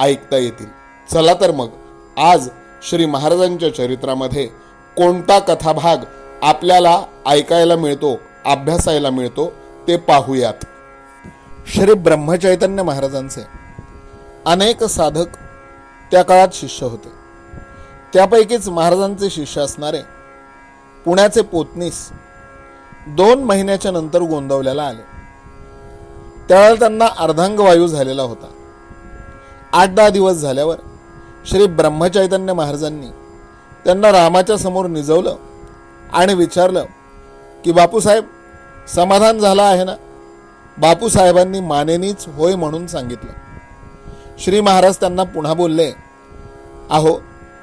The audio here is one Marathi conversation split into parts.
ऐकता येतील. चला तर मग आज श्री महाराजांच्या चरित्रामध्ये कोणता कथाभाग आपल्याला ऐकायला मिळतो अभ्यासायला मिळतो ते पाहूयात. श्री ब्रह्मचैतन्य महाराजांचे अनेक साधक त्या काळात शिष्य होते. त्यापैकीच महाराजांचे शिष्य असणारे पुण्याचे पोतनीस दोन महिन्याच्या नंतर गोंदवल्याला आले. त्यावेळेला त्यांना अर्धांगवायू झालेला होता. आठ दहा दिवस झाल्यावर श्री ब्रह्मचैतन्य महाराजांनी त्यांना रामाच्या समोर निजवलं आणि विचारलं की बापूसाहेब समाधान झालं आहे ना? बापूसाहेबांनी मानेनीच होय म्हणून सांगितलं. श्री महाराज त्यांना पुन्हा बोलले अहो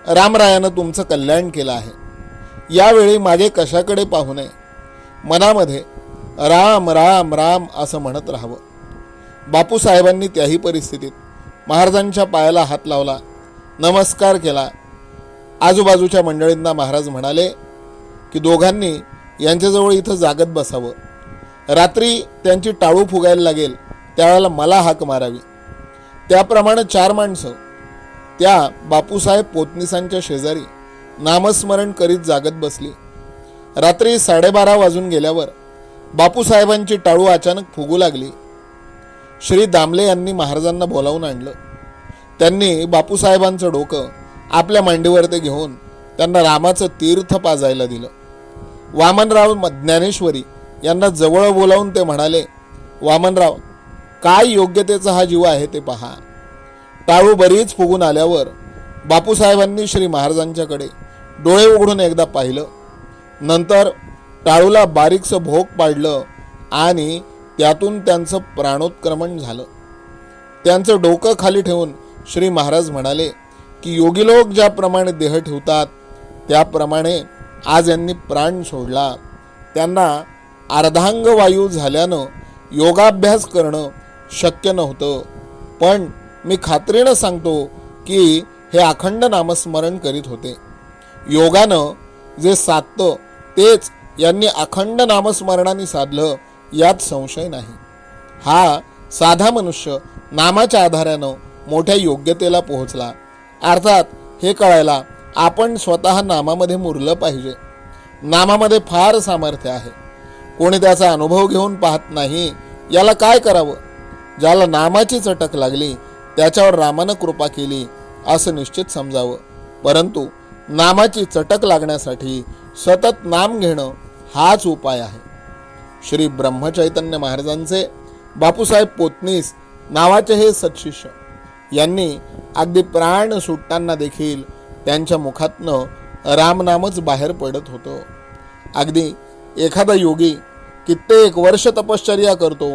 रामरायानं तुमचं कल्याण केलं आहे. यावेळी मागे कशाकडे पाहू नये? मनामध्ये राम राम राम असं म्हणत राहावं. बापूसाहेबांनी त्याही परिस्थितीत महाराजांच्या पायाला हात लावला नमस्कार केला. आजूबाजूच्या मंडळींना महाराज म्हणाले की दोघांनी यांच्याजवळ इथं जागत बसावं. रात्री त्यांची टाळू फुगायला लागेल त्यावेळेला मला हाक मारावी. त्याप्रमाणे चार माणसं त्या बापूसाहेब पोतनिसांच्या शेजारी नामस्मरण करीत जागत बसली. रात्री साडेबारा वाजून गेल्यावर बापूसाहेबांची टाळू अचानक फुगू लागली. श्री दामले यांनी महाराजांना बोलावून आणलं. त्यांनी बापूसाहेबांचं डोकं आपल्या मांडीवर ते घेऊन त्यांना रामाचं तीर्थ पाजायला दिलं. वामनराव ज्ञानेश्वरी यांना जवळ बोलावून ते म्हणाले वामनराव काय योग्यतेचा हा जीव आहे ते पहा. टाळू बरीच फुगून आल्यावर बापूसाहेबांनी श्री महाराजांच्याकडे डोळे उघडून एकदा पाहिलं. नंतर टाळूला बारीकसं भोग पाडलं आणि त्यातून त्यांचं प्राणोत्क्रमण झालं. त्यांचं डोकं खाली ठेवून श्री महाराज म्हणाले की योगी लोक ज्याप्रमाणे देह ठेवतात त्याप्रमाणे आज यांनी प्राण सोडला. त्यांना अर्धांग वायू झाल्यानं योगाभ्यास करणं शक्य नव्हतं. पण मी खात्रीनं सांगतो की हे अखंड नामस्मरण करीत होते. योगानं जे साधतं तेच यांनी अखंड नामस्मरणाने साधलं. यात संशय नाही. हा साधा मनुष्य नामाच्या आधारानं मोठ्या योग्यतेला पोहोचला. अर्थात हे कळायला आपण स्वतः नामामध्ये मुरलं पाहिजे. नामामध्ये फार सामर्थ्य आहे. कोणी त्याचा अनुभव घेऊन पाहत नाही याला काय करावं? ज्याला नामाची चटक लागली त्याच्यावर रामानं कृपा केली असं निश्चित समजावं. परंतु नामाची चटक लागण्यासाठी सतत नाम घेणं हाच उपाय आहे. श्री ब्रह्मचैतन्य महाराजांचे बापूसाहेब पोतनीस नावाचे हे सत्शिष्य यांनी अगदी प्राण सुटताना देखील त्यांच्या मुखातनं रामनामच बाहेर पडत होतं. अगदी एखादा योगी कित्येक वर्ष तपश्चर्या करतो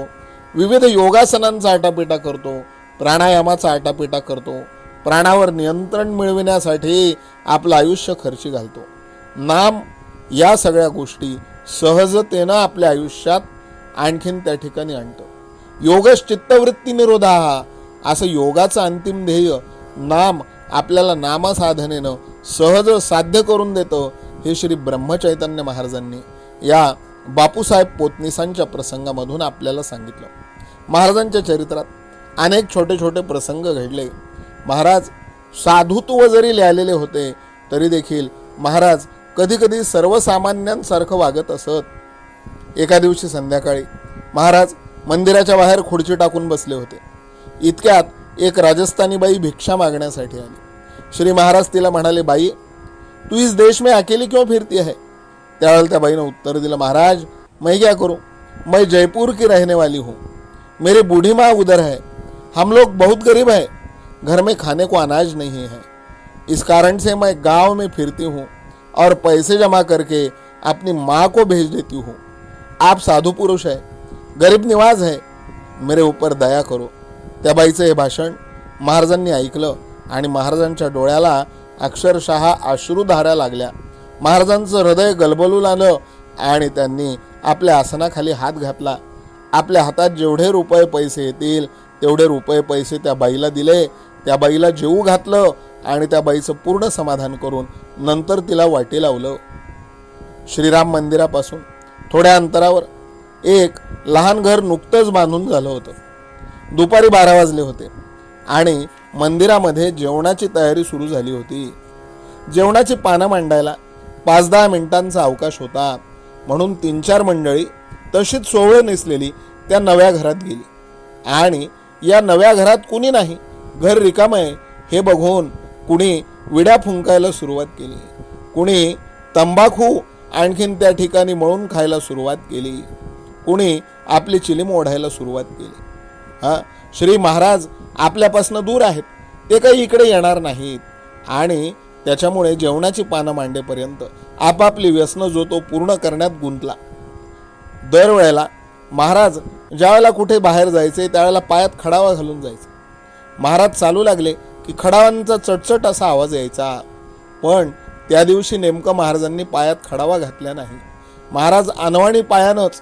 विविध योगासनांचा आटापिटा करतो प्राणायामाचा आटापिटा करतो प्राणावर नियंत्रण मिळविण्यासाठी आपलं आयुष्य खर्ची घालतो. नाम या सगळ्या गोष्टी सहजतेनं आपल्या आयुष्यात आणखीन त्या ठिकाणी आणतो. योगश चित्तवृत्ती निरोधा असं योगाचं अंतिम ध्येय नाम आपल्याला नामसाधनेनं सहज साध्य करून देतं हे श्री ब्रह्मचैतन्य महाराजांनी या बापूसाहेब पोतनीसांच्या प्रसंगामधून आपल्याला सांगितलं. महाराजांच्या चरित्रात अनेक छोटे छोटे प्रसंग घडले. महाराज साधुत्व जरी लिहिलेले होते तरी देखील महाराज कधीकधी सर्वसामान्यांसारखं वागत असत. एका दिवशी संध्याकाळी महाराज मंदिराच्या बाहेर खुर्ची टाकून बसले होते. इतक्यात एक राजस्थानी बाई भिक्षा मागण्यासाठी आली. श्री महाराज तिला म्हणाले बाई तू इस देश में अकेली क्यों फिरती है? त्यावेळेला त्या बाईनं उत्तर दिलं महाराज मैं क्या करूं? मैं जयपुर की रहने वाली हूँ. मेरी बूढ़ी माँ उधर है. हम लोग बहुत गरीब है. घर में खाने को अनाज नहीं है. इस कारण से मैं गांव में फिरती हूँ. और पैसे जमा करके अपनी माँ को भेज देती हूँ। आप साधु पुरुष है गरीब निवाज है मेरे ऊपर दया करो। त्या बाईचं हे भाषण महाराजांनी ऐकलं आणि महाराजांच्या डोळ्याला अक्षरशः अश्रुधारा लागल्या. महाराजांचं हृदय गलबलू लागलं आणि त्यांनी आपल्या आसनाखाली हात घातला. आपल्या हातात जेवढे रुपये पैसे येतील तेवढे रुपये पैसे त्या बाईला दिले. त्या बाईला जेवू घातलं आणि त्या बाईचं पूर्ण समाधान करून नंतर तिला वाटी लावलं. श्रीराम मंदिरापासून थोड्या अंतरावर एक लहान घर नुकतंच बांधून झालं होतं. दुपारी बारा वाजले होते आणि मंदिरामध्ये जेवणाची तयारी सुरू झाली होती. जेवणाची पानं मांडायला पाच दहा मिनिटांचा अवकाश होता. म्हणून तीन चार मंडळी तशीच सोहळं नेसलेली त्या नव्या घरात गेली. आणि या नव्या घरात कुणी नाही? घर रिकामं आहे. हे बघून कुणी विड्या फुंकायला सुरुवात केली. कुणी तंबाखू आणखीन त्या ठिकाणी मळून खायला सुरुवात केली. कुणी आपली चिलीम ओढायला सुरुवात केली. हां श्री महाराज आपल्यापासून दूर आहेत. ते काही इकडे येणार नाहीत. आणि त्याच्यामुळे जेवणाची पानं मांडेपर्यंत आपापली व्यसनं जो तो पूर्ण करण्यात गुंतला. दरवेळेला महाराज ज्यावेळेला कुठे बाहेर जायचे त्यावेळेला पायात खडावा घालून जायचे. महाराज चालू लागले. की खडावांचा चटचट असा आवाज यायचा. पण त्या दिवशी नेमकं महाराजांनी पायात खडावा घातला नाही. महाराज अनवाणी पायानंच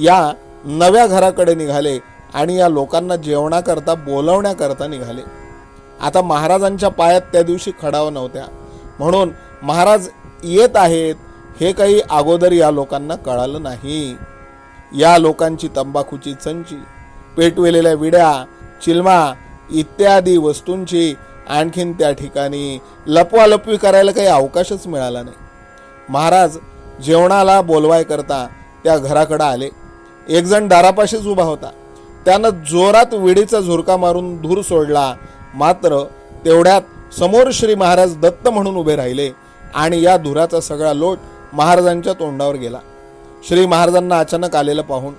या नव्या घराकडे निघाले आणि या लोकांना जेवणाकरता बोलवण्याकरता निघाले. आता महाराजांच्या पायात त्या दिवशी खडावा नव्हत्या. म्हणून महाराज येत आहेत हे काही अगोदर या लोकांना कळालं नाही. या लोकांची तंबाखूची चंची पेटवेलेल्या विड्या चिलमा इत्यादी वस्तूंची आणखीन त्या ठिकाणी लपवालपवी करायला काही अवकाशच मिळाला नाही. महाराज जेवणाला बोलवाय करता त्या घराकडं आले. एकजण दारापाशीच उभा होता. त्यानं जोरात विडीचा झुरका मारून धूर सोडला. मात्र तेवढ्यात समोर श्री महाराज दत्त म्हणून उभे राहिले आणि या धुराचा सगळा लोट महाराजांच्या तोंडावर गेला. श्री महाराजांना अचानक आलेलं पाहून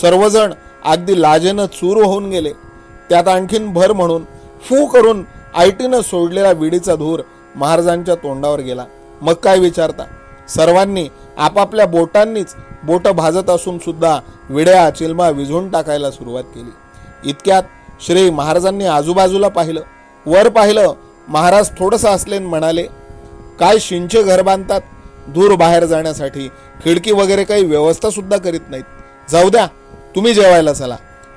सर्वजण अगदी लाजेनं चूर होऊन गेले. त्यात आणखीन भर म्हणून फू करून आयटीनं सोडलेला विडीचा धूर महाराजांच्या तोंडावर गेला. मग काय विचारता? सर्वांनी आपापल्या बोटांनीच बोटं भाजत असून सुद्धा विड्या चिलमा विझून टाकायला सुरुवात केली. इतक्यात श्री महाराजांनी आजूबाजूला पाहिलं. वर पाहिलं महाराज थोडंसं असले म्हणाले काय शिंचे घर बांधतात? दूर बाहेर जाण्यासाठी खिडकी वगैरे काही व्यवस्था सुद्धा करीत नाहीत. जाऊ द्या तुम्ही जेवायला चला.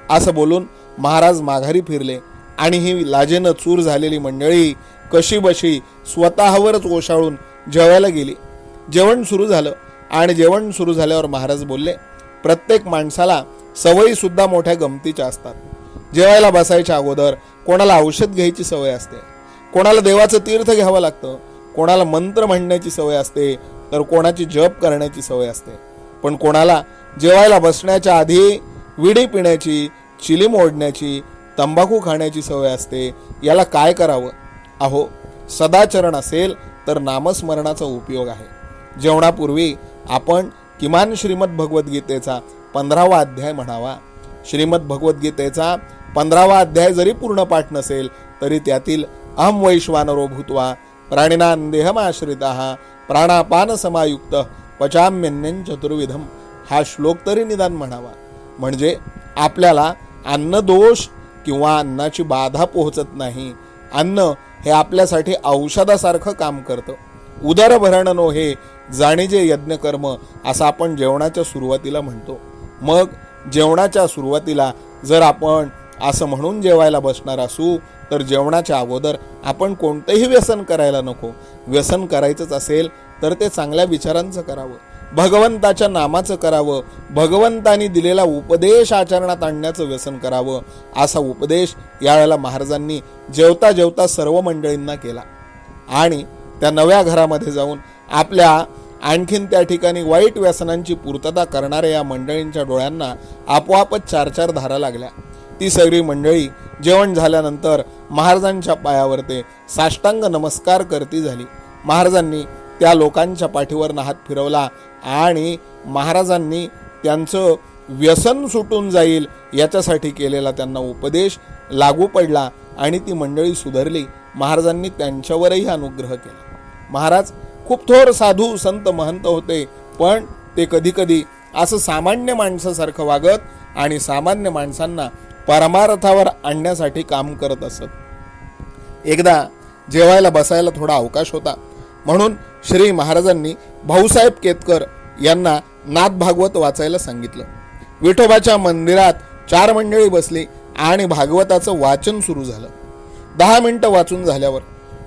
असं बोलून महाराज माघारी फिरले. आणि ही लाजेनं चूर झालेली मंडळी कशी बशी स्वतःवरच ओशाळून जेवायला गेली. जेवण सुरू झालं. आणि जेवण सुरू झाल्यावर महाराज बोलले प्रत्येक माणसाला सवयीसुद्धा मोठ्या गमतीच्या असतात. जेवायला बसायच्या अगोदर कोणाला औषध घ्यायची सवय असते. कोणाला देवाचं तीर्थ घ्यावं लागतं. कोणाला मंत्र म्हणण्याची सवय असते तर कोणाची जप करण्याची सवय असते. पण कोणाला जेवायला बसण्याच्या आधी विडी पिण्याची चिलीम ओढण्याची तंबाखू खाण्याची सवय असते याला काय करावं? अहो सदाचरण असेल तर नामस्मरणाचा उपयोग आहे. जेवणापूर्वी आपण किमान श्रीमद भगवद्गीतेचा पंधरावा अध्याय म्हणावा. श्रीमद भगवद्गीतेचा पंधरावा अध्याय जरी पूर्ण पाठ नसेल तरी त्यातील अहम वैश्वानरो भूत्वा प्राणिना देहमाश्रिता प्राणापान समायुक्त पचाम्यन्यन चतुर्विधम हा श्लोक तरी निदान म्हणावा. म्हणजे आपल्याला अन्नदोष किंवा अन्नाची बाधा पोहोचत नाही. अन्न हे आपल्यासाठी औषधासारखं काम करतं. उदरभरण नो हे जाणीजे यज्ञकर्म असं आपण जेवणाच्या सुरुवातीला म्हणतो. मग जेवणाच्या सुरुवातीला जर आपण असं म्हणून जेवायला बसणार असू तर जेवणाच्या अगोदर आपण कोणतंही व्यसन करायला नको. व्यसन करायचंच असेल तर ते चांगल्या विचारांचं करावं. भगवंताच्या नामाचं करावं भगवंतानी दिलेला उपदेश आचरणात आणण्याचं व्यसन करावं असा उपदेश यावेळेला महाराजांनी जेवता जेवता सर्व मंडळींना केला. आणि त्या नव्या घरामध्ये जाऊन आपल्या आणखीन त्या ठिकाणी वाईट व्यसनांची पूर्तता करणाऱ्या या मंडळींच्या डोळ्यांना आपोआपच चार चार धारा लागल्या. ती सगळी मंडळी जेवण झाल्यानंतर महाराजांच्या पायावर ते साष्टांग नमस्कार करती झाली. महाराजांनी त्या लोकांच्या पाठीवर हात फिरवला आणि महाराजांनी त्यांचं व्यसन सुटून जाईल याच्यासाठी केलेला त्यांना उपदेश लागू पडला आणि ती मंडळी सुधारली. महाराजांनी त्यांच्यावरही अनुग्रह केला. महाराज खूप थोर साधू संत महंत होते पण ते कधीकधी असं सामान्य माणसासारखं वागत आणि सामान्य माणसांना परमार्थावर आणण्यासाठी काम करत असत. एकदा जेवायला बसायला थोडा अवकाश होता. म्हणून श्री महाराजांनी भाऊसाहेब केतकर यांना नाथ भागवत वाचायला सांगितलं. विठोबाच्या मंदिरात चार मंडळी बसली आणि भागवताचं वाचन सुरू झालं. दहा मिनटं वाचून झाल्यावर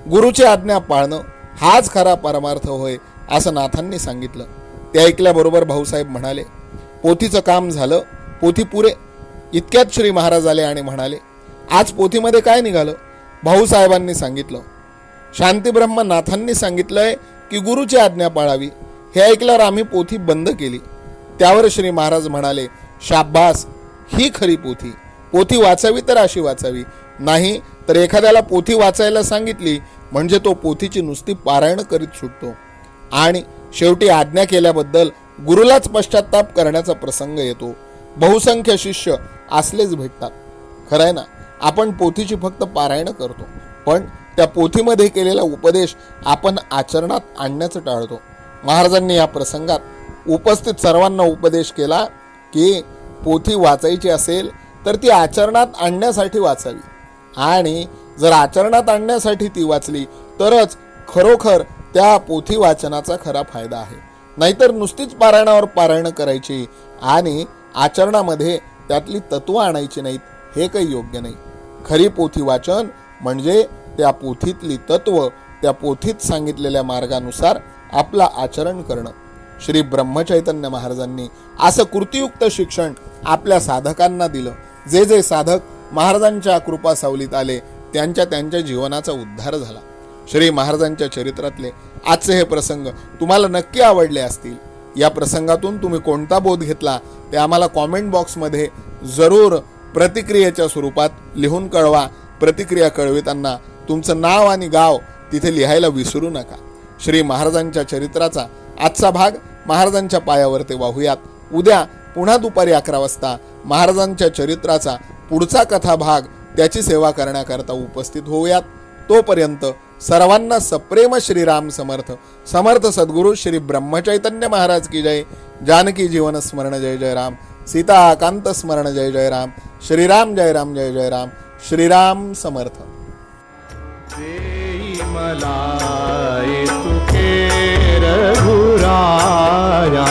गुरुची आज्ञा पाळणं हाच खरा परमार्थ होय असं नाथांनी सांगितलं. ते ऐकल्याबरोबर भाऊसाहेब म्हणाले पोथीचं काम झालं पोथी पुरे. इतक्यात श्री महाराज आले आणि म्हणाले आज पोथीमध्ये काय निघालं? भाऊसाहेबांनी सांगितलं शांतीब्रह्म नाथांनी सांगितलंय की गुरुची आज्ञा पाळावी. हे ऐकल्यावर आम्ही पोथी बंद केली. त्यावर श्री महाराज म्हणाले शाब्बास ही खरी पोथी. पोथी वाचावी तर अशी वाचावी. नाही तर एखाद्याला पोथी वाचायला सांगितली म्हणजे तो पोथीची नुसती पारायण करीत सुटतो. आणि शेवटी आज्ञा केल्याबद्दल गुरुलाच पश्चाताप करण्याचा प्रसंग येतो. बहुसंख्य शिष्य असलेच भेटतात. खरं आहे ना? आपण पोथीची फक्त पारायण करतो. पण त्या पोथीमध्ये केलेला उपदेश आपण आचरणात आणण्याचं टाळतो. महाराजांनी या प्रसंगात उपस्थित सर्वांना उपदेश केला की पोथी वाचायची असेल तर ती आचरणात आणण्यासाठी वाचावी. आणि जर आचरणात आणण्यासाठी ती वाचली तरच खरोखर त्या पोथी वाचनाचा खरा फायदा आहे. नाहीतर नुसतीच पारायणावर पारायण करायची आणि आचरणामध्ये त्यातली तत्त्व आणायची नाहीत हे काही योग्य नाही. खरी पोथी वाचन म्हणजे त्या पोथीतली तत्व त्या पोथीत सांगितलेल्या मार्गानुसार आपला आचरण करणं. श्री ब्रह्मचैतन्य महाराजांनी असं कृतियुक्त शिक्षण आपल्या साधकांना दिलं. जे जे साधक महाराजांच्या कृपा सावलीत आले त्यांच्या त्यांच्या जीवनाचा उद्धार झाला. श्री महाराजांच्या चरित्रातले आजचे हे प्रसंग तुम्हाला नक्की आवडले असतील. या प्रसंगातून तुम्ही कोणता बोध घेतला ते आम्हाला कॉमेंट बॉक्समध्ये जरूर प्रतिक्रियेच्या स्वरूपात लिहून कळवा. प्रतिक्रिया कळविताना तुमचं नाव आणि गाव तिथे लिहायला विसरू नका. श्री महाराजांच्या चरित्राचा आजचा भाग महाराजांच्या पायावर ते वाहूयात. उद्या पुन्हा दुपारी अकरा वाजता महाराजांच्या चरित्राचा पुढचा कथा भाग त्याची सेवा करण्याकरता उपस्थित होऊयात. तोपर्यंत सर्वांना सप्रेम श्रीराम समर्थ. समर्थ सद्गुरु श्री ब्रह्मचैतन्य महाराज की जय. जानकी जीवन स्मरण जय जय राम. सीताकांत स्मरण जय जय राम. श्रीराम जय राम जय जय राम. श्रीराम समर्थ. देई मला तुके रघुराया।